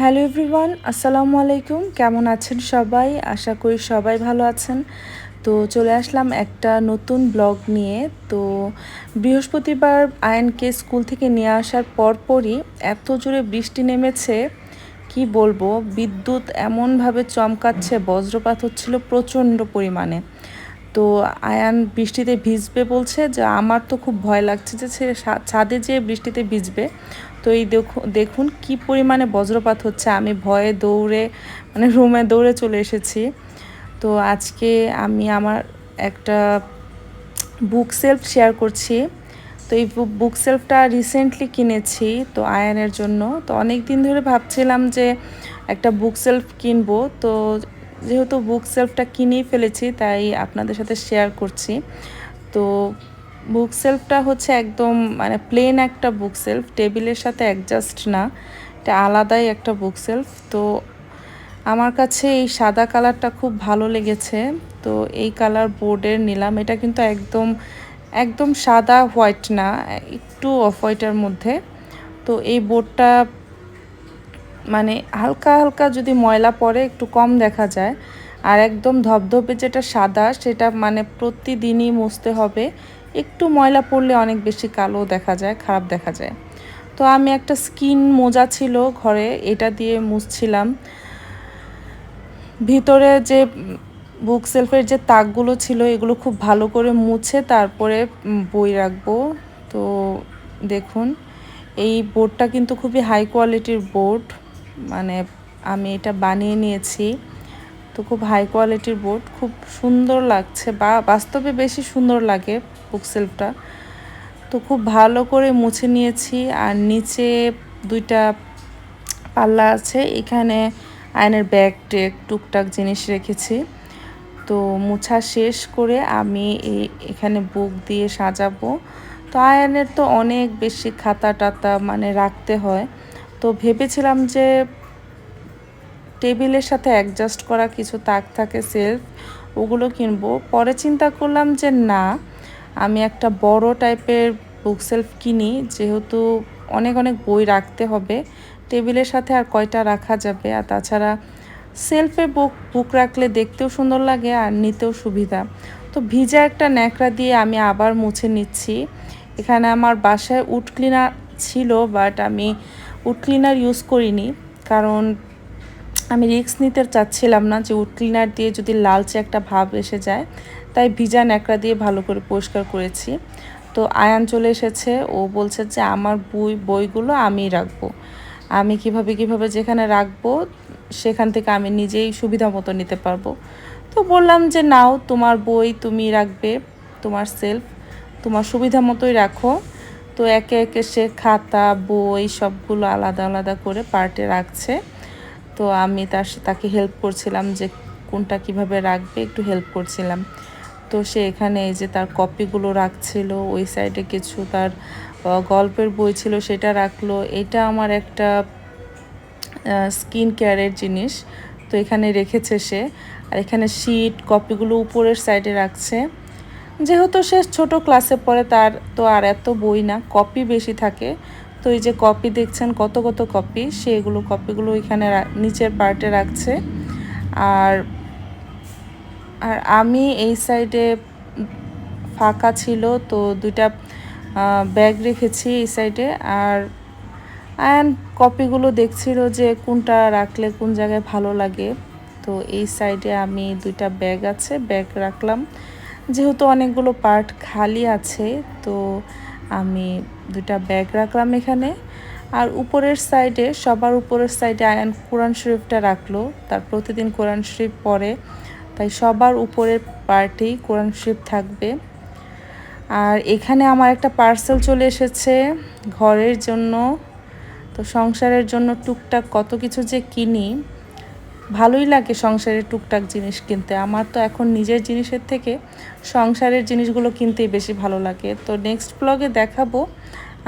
Hello everyone, আসসালামু আলাইকুম। কেমন আছেন সবাই? আশা করি সবাই ভালো আছেন। তো চলে আসলাম একটা নতুন ব্লগ নিয়ে। তো বৃহস্পতিবার আয়নকে স্কুল থেকে নিয়ে আসার পরপরই এত জোরে বৃষ্টি নেমেছে, কি বলব? বিদ্যুৎ এমনভাবে চমকাচ্ছে, বজ্রপাত হচ্ছিল প্রচণ্ড পরিমাণে। তো আয়ান বৃষ্টিতে ভিজবে বলছে, যে আমার তো খুব ভয় লাগছে যে ছাদে যেয়ে বৃষ্টিতে ভিজবে। তো এই দেখুন কি পরিমাণে বজ্রপাত হচ্ছে। আমি ভয়ে দৌড়ে মানে রুমে দৌড়ে চলে এসেছি। তো আজকে আমি আমার একটা বুক সেলফ শেয়ার করছি। তো এই বুক সেলফটা রিসেন্টলি কিনেছি তো আয়নের জন্য। তো অনেক দিন ধরে ভাবছিলাম যে একটা বুক সেলফ কিনবো। তো যেহেতু বুক সেলফটা কিনেই ফেলেছি, তাই আপনাদের সাথে শেয়ার করছি। তো বুক সেলফটা হচ্ছে একদম মানে প্লেন একটা বুক সেলফ টেবিলের সাথে অ্যাডজাস্ট না। এটা আলাদাই একটা বুক সেলফ তো আমার কাছে এই সাদা কালারটা খুব ভালো লেগেছে। তো এই কালার বোর্ডের নিলাম। এটা কিন্তু একদম একদম সাদা হোয়াইট না, একটু অফ হোয়াইটের মধ্যে। তো এই বোর্ডটা মানে হালকা হালকা যদি ময়লা পড়ে, একটু কম দেখা যায়। আর একদম ধবধবে যেটা সাদা, সেটা মানে প্রতিদিনই মুছতে হবে। একটু ময়লা পড়লে অনেক বেশি কালো দেখা যায়, খারাপ দেখা যায়। তো আমি একটা স্কিন মোজা ছিল ঘরে, এটা দিয়ে মুছছিলাম। ভিতরে যে বুক সেলফের যে তাকগুলো ছিল, এগুলো খুব ভালো করে মুছে তারপরে বই রাখব। তো দেখুন, এই বোর্ডটা কিন্তু খুবই হাই কোয়ালিটির বোর্ড। মানে আমি এটা বানিয়ে নিয়েছি। তো খুব হাই কোয়ালিটির বোর্ড খুব সুন্দর লাগছে বা বাস্তবে বেশি সুন্দর লাগে বুক সেলফটা তো খুব ভালো করে মুছে নিয়েছি আর নিচে দুইটা পাল্লা আছে, এখানে আয়নের ব্যাগ টেক টুকটাক জিনিস রেখেছি। তো মুছা শেষ করে আমি এই এখানে বুক দিয়ে সাজাবো। তো আয়নের তো অনেক বেশি খাতা টাতা মানে রাখতে হয়। তো ভেবেছিলাম যে টেবিলের সাথে অ্যাডজাস্ট করা কিছু তাক থাকে সেলফ ওগুলো কিনবো। পরে চিন্তা করলাম যে না, আমি একটা বড় টাইপের বুক সেলফ কিনি, যেহেতু অনেক অনেক বই রাখতে হবে। টেবিলের সাথে আর কয়টা রাখা যাবে? আর তাছাড়া সেলফে বুক বুক রাখলে দেখতেও সুন্দর লাগে আর নিতেও সুবিধা। তো ভিজা একটা ন্যাকড়া দিয়ে আমি আবার মুছে নিচ্ছি। এখানে আমার বাসায় উড ক্লিনার ছিল বাট আমি উড ক্লিনার ইউজ করিনি। কারণ আমি রিক্স নিতে চাচ্ছিলাম না যে উড ক্লিনার দিয়ে যদি লালচে একটা ভাব এসে যায়, তাই ভিজা ন্যাকড়া দিয়ে ভালো করে পরিষ্কার করেছি। তো আয়ান চলে এসেছে, ও বলছে যে আমার বই, বইগুলো আমি রাখব। আমি কীভাবে কীভাবে যেখানে রাখব, সেখান থেকে আমি নিজেই সুবিধা মতো নিতে পারব। তো বললাম যে নাও, তোমার বই তুমি রাখবে, তোমার সেলফ তোমার সুবিধা মতোই রাখো। তো একে একে সে খাতা, বই সবগুলো আলাদা আলাদা করে পার্টে রাখছে। তো আমি তার তাকে হেল্প করছিলাম যে কোনটা কীভাবে রাখবে, একটু হেল্প করছিলাম। তো সে এখানে এই যে তার কপিগুলো রাখছিল, ওই সাইডে কিছু তার গল্পের বই ছিল সেটা রাখল। এটা আমার একটা স্কিন কেয়ারের জিনিস। তো এখানে রেখেছে সে। আর এখানে শিট কপিগুলো উপরের সাইডে রাখছে। যেহেতু সে ছোট ক্লাসে পড়ে, তার তো আর এত বই না কপি বেশি থাকে। তো এই যে কপি দেখছেন, কত কত কপি সেগুলো কপিগুলো এখানে নিচের পার্টে রাখছে। আর আর আমি এই সাইডে ফাঁকা ছিল, তো দুইটা ব্যাগ রেখেছি এই সাইডে আর অ্যান্ড কপিগুলো দেখছিল যে কোনটা রাখলে কোন জায়গায় ভালো লাগে। তো এই সাইডে আমি দুইটা ব্যাগ আছে ব্যাগ রাখলাম। যেহেতু অনেকগুলো পার্ট খালি আছে, তো আমি দুটা ব্যাগ রাখলাম এখানে। আর উপরের সাইডে সবার উপরের সাইডে আয়ান কোরআন শরীফটা রাখল। তার প্রতিদিন কোরআন শরীফ পড়ে, তাই সবার উপরের পার্টেই কোরআন শরীফ থাকবে। আর এখানে আমার একটা পার্সেল চলে এসেছে ঘরের জন্য। তো সংসারের জন্য টুকটাক কত কিছু যে কিনি ভালোই লাগে সংসারের টুকটাক জিনিস কিনতে। আমার তো এখন নিজের জিনিসের থেকে সংসারের জিনিসগুলো কিনতেই বেশি ভালো লাগে। তো নেক্সট ব্লগে দেখাবো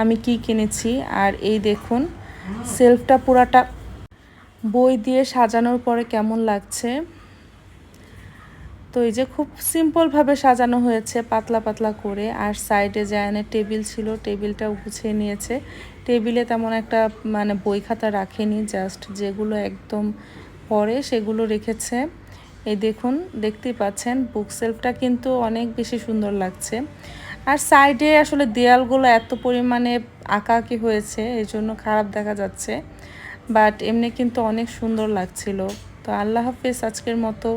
আমি কি কিনেছি। আর এই দেখুন সেলফটা পুরাটা বই দিয়ে সাজানোর পরে কেমন লাগছে। তো এই যে খুব সিম্পলভাবে সাজানো হয়েছে, পাতলা পাতলা করে। আর সাইডে জায়ানের টেবিল ছিল টেবিলটাও গুছিয়ে নিয়েছে। টেবিলে তেমন একটা মানে বই খাতা রাখেনি জাস্ট যেগুলো একদম পরে সেগুলো রেখেছে। এই দেখুন, দেখতেই পাচ্ছেন বুক সেলফটা কিন্তু অনেক বেশি সুন্দর লাগছে। আর সাইডে আসলে দেয়ালগুলো এত পরিমাণে আঁকাআঁকি হয়েছে এই জন্য খারাপ দেখা যাচ্ছে। বাট এমনি কিন্তু অনেক সুন্দর লাগছিল। তো আল্লাহ হাফিজ, আজকের মতো।